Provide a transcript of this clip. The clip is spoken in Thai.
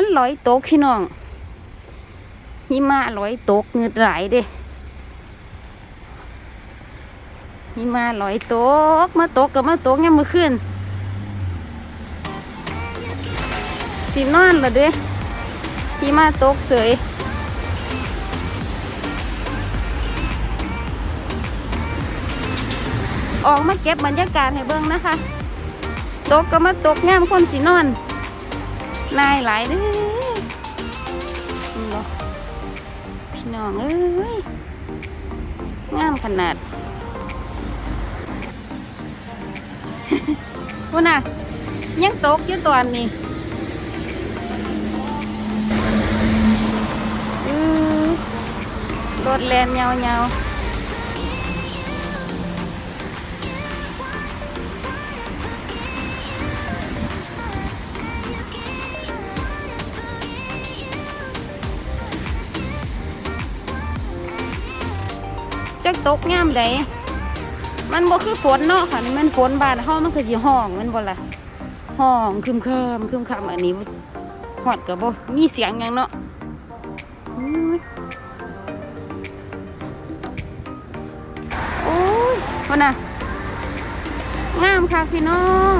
มันลอยตกพี่น้องหิมะลอยตกเงือดไหลเด้หิมะลอยตกมาตกกับมาตกยังมือขึ้นสินอนละเด้หิมะตกเสยออกมาเก็บบรรยากาศให้เบิ่งนะคะ ตกก็มาตกย่ามคนสินอน นายหลายเด้อพี่น้องเอ้ยงามขนาดคุณน่ะ ยังตกอยู่ตอนนี้รถแลนเงาเงา จักตกงามใดมันบ่คือฝนเนาะค่ะมันฝนบานเฮามันคือสิห้องมันบ่ล่ะห้องคึมเคิมคึมคำอันนี้หอดกับบ่มีเสียงยังเนาะอื้อโอ้ยคนน่ะงามค่ะพี่น้อง